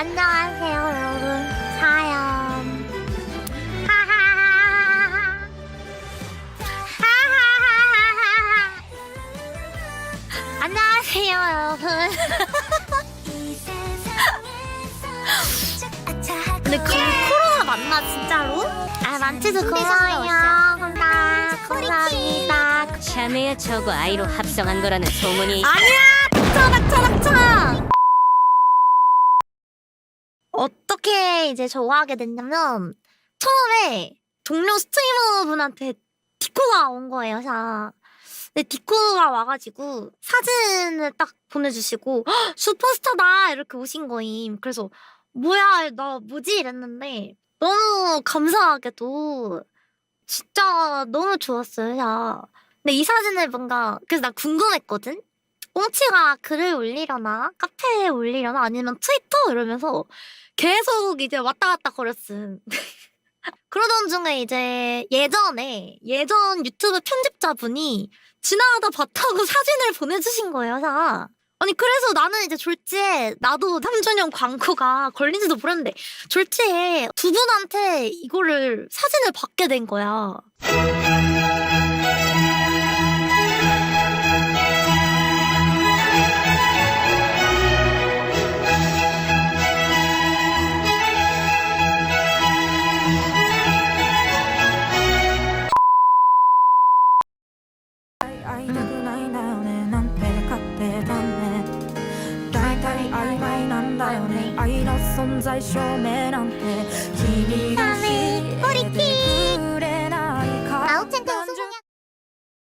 안녕하세요 여러분. 사연. 안녕하세요 여러분. 근데 그 예! 코로나 맞나 진짜로? 아 만취도 고마워요. 감사합니다. 참외야 저거 아이로 합성한 거라는 소문이 아니야! 낙차 낙차 낙차 어떻게 이제 좋아하게 됐냐면 처음에 동료 스트리머 분한테 디코가 온 거예요. 자. 근데 디코가 와가지고 사진을 딱 보내주시고 "헉, 슈퍼스타다 이렇게 오신 거임. 그래서 뭐야 나 뭐지 이랬는데 너무 감사하게도 진짜 너무 좋았어요. 자. 근데 이 사진을 뭔가 그래서 나 궁금했거든. 꽁치가 글을 올리려나 카페에 올리려나 아니면 트위터 이러면서 계속 이제 왔다 갔다 거렸음. 그러던 중에 이제 예전에 예전 유튜브 편집자분이 지나가다 봤다고 사진을 보내주신 거예요. 자. 아니 그래서 나는 이제 졸지에 나도 3주년 광고가 걸린지도 모르는데 졸지에 두 분한테 이거를 사진을 받게 된 거야.「 会いたくないんだよね。なんて勝手だね」「大体曖昧なんだよね。愛の存在証明なんて君が教えて